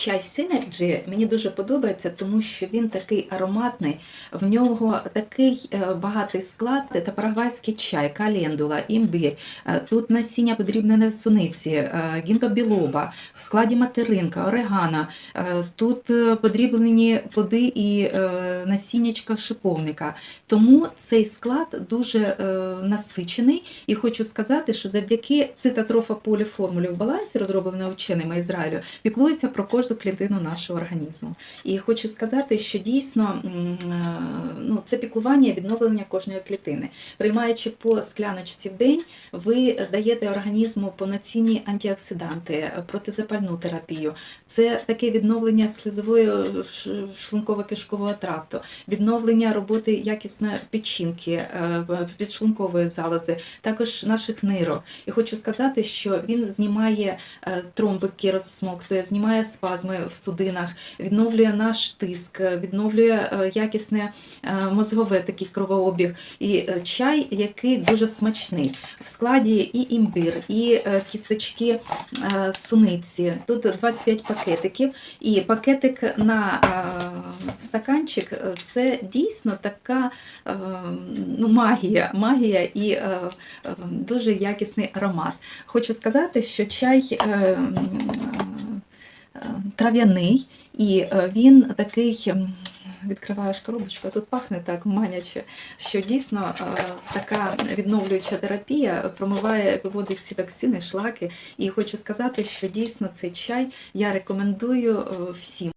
Чай Synergy мені дуже подобається, тому що він такий ароматний, в нього такий е, багатий склад, це парагвайський чай, календула, імбир. Е, Тут насіння подрібнене суниці, е, гінка білоба, в складі материнка, орегана. Е, Тут е, подріблені плоди і е, насіннячка шиповника. Тому цей склад дуже е, насичений. І хочу сказати, що завдяки цитатрофа поліформулі в балансі, розробленої вченими Ізраїлю, піклується про кожну клітину нашого організму. І хочу сказати, що дійсно е, ну, це піклування відновлення кожної клітини. Приймаючи по скляночці в день, ви даєте організму повноцінні антиоксиданти, протизапальну терапію. Це таке відновлення слизової шлунково-кишкового тракту, відновлення роботи якісної печінки, е, підшлункової залози, також наших нирок. І хочу сказати, що він знімає е, тромби, які розсмоктує, знімає спазми в судинах, відновлює наш тиск, відновлює е, якісне е, мозгове такий кровообіг. І е, чай, який дуже смачний. В складі і імбир, і кісточки суниці. Тут 25 пакетиків. І пакетик на стаканчик це дійсно така ну, магія, магія і дуже якісний аромат. Хочу сказати, що чай трав'яний, і е, він такий. Відкриваєш коробочку, тут пахне так маняче, що дійсно е, така відновлююча терапія промиває, виводить всі токсини, шлаки. І хочу сказати, що дійсно цей чай я рекомендую е, всім.